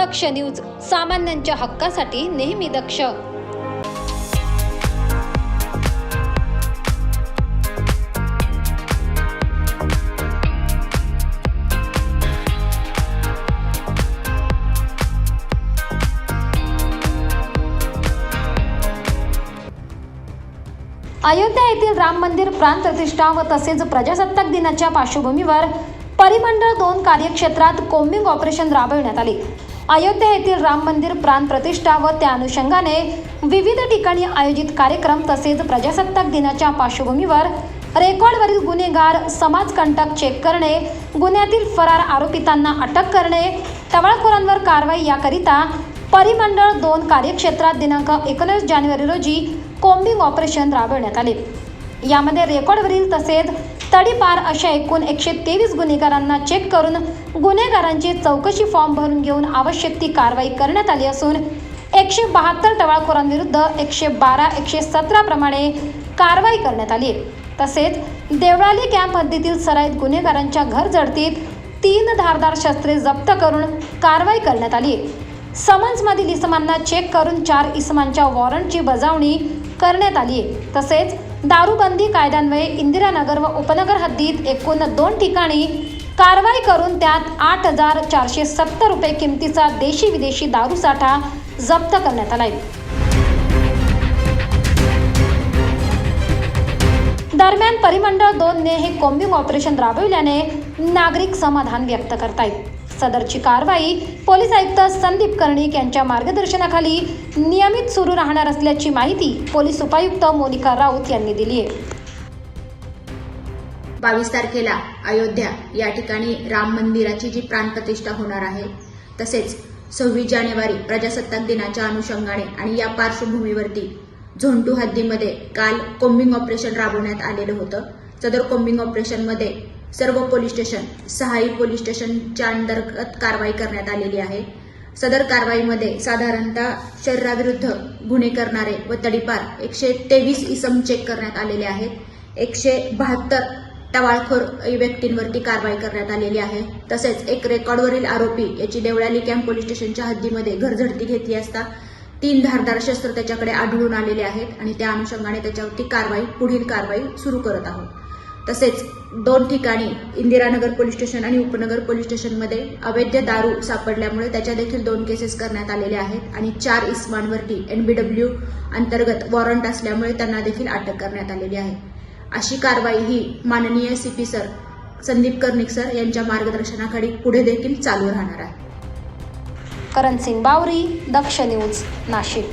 दक्ष news सामान्यांच्या हक्कासाठी नेहमी दक्ष. अयोध्या येथील राम मंदिर प्राण प्रतिष्ठा व तसेच प्रजासत्ताक दिनाच्या पार्श्वभूमीवर परिमंडळ दोन कार्यक्षेत्रात कोम्बिंग ऑपरेशन राबविण्यात आले. अयोध्या येथील राम मंदिर प्राण प्रतिष्ठा व त्या अनुषंगाने विविध ठिकाणी आयोजित कार्यक्रम तसेच प्रजासत्ताक दिनाच्या पार्श्वभूमीवर रेकॉर्डवरील गुन्हेगार समाजकंटक चेक करणे गुन्ह्यातील फरार आरोपितांना अटक करणे टवाळखोरांवर कारवाई याकरिता परिमंडळ दोन कार्यक्षेत्रात दिनांक एकोणीस जानेवारी रोजी कोम्बिंग ऑपरेशन राबविण्यात आले. यामध्ये रेकॉर्डवरील तसेच तडीपार अशा एकूण एकशे तेवीस गुन्हेगारांना चेक करून गुन्हेगारांची चौकशी फॉर्म भरून घेऊन आवश्यक ती कारवाई करण्यात आली असून एकशे बहात्तर टवाळखोरांविरुद्ध एकशे बारा एकशे सतरा प्रमाणे कारवाई करण्यात आली. तसेच देवळाली कॅम्प हद्दीतील सराईत गुन्हेगारांच्या घर झडतीत तीन धारदार शस्त्रे जप्त करून कारवाई करण्यात आली. समन्समधील इसमांना चेक करून चार इसमांच्या वॉरंटची बजावणी करण्यात आली. आहे तसेच दारूबंदी कायद्यान्वये इंदिरानगर व उपनगर हद्दीत एकूण दोन ठिकाणी कारवाई करून त्यात आठ हजार चारशे सत्तर रुपये किमतीचा देशी विदेशी दारूसाठा जप्त करण्यात आला आहे दरम्यान परिमंडळ दोनने हे कोम्बिंग ऑपरेशन राबविल्याने नागरिक समाधान व्यक्त करतायत. सदरची कारवाई पोलीस आयुक्त संदीप कर्णिक यांच्या मार्गदर्शनाखाली नियमित सुरू राहणार असल्याची माहिती पोलीस उपायुक्त मोनिका राऊत यांनी दिली आहे. बावीस तारखेला अयोध्या या ठिकाणी राम मंदिराची जी प्राणप्रतिष्ठा होणार आहे तसेच सव्वीस जानेवारी प्रजासत्ताक दिनाच्या अनुषंगाने आणि या पार्श्वभूमीवरती झोंटू हद्दीमध्ये काल कोम्बिंग ऑपरेशन राबवण्यात आलेलं होतं. सदर कोम्बिंग ऑपरेशनमध्ये सर्व पोलीस स्टेशन सहाही पोलीस स्टेशनच्या अंतर्गत कारवाई करण्यात आलेली आहे. सदर कारवाईमध्ये साधारणतः शरीराविरुद्ध गुन्हे करणारे व तडीपार एकशे तेवीस इसम चेक करण्यात आलेले आहेत. एकशे बहात्तर टवाळखोर व्यक्तींवरती कारवाई करण्यात आलेली आहे. तसेच एक रेकॉर्डवरील आरोपी याची देवळाली कॅम्प पोलीस स्टेशनच्या हद्दीमध्ये घरझडती घेतली असता तीन धारदार शस्त्र त्याच्याकडे आढळून आलेले आहेत आणि त्या अनुषंगाने त्याच्यावरती कारवाई पुढील कारवाई सुरू करत आहोत. तसेच दोन ठिकाणी इंदिरानगर पोलीस स्टेशन आणि उपनगर पोलीस स्टेशनमध्ये अवैध दारू सापडल्यामुळे त्याच्या देखील दोन केसेस करण्यात आलेले आहेत आणि चार इस्मांवरती एनबीडब्ल्यू अंतर्गत वॉरंट असल्यामुळे त्यांना देखील अटक करण्यात आलेली आहे. अशी कारवाई ही माननीय CP sir Sandeep Karnik sir यांच्या मार्गदर्शनाखाली पुढे देखील चालू राहणार आहे. करण सिंग बावरी दक्ष न्यूज नाशिक.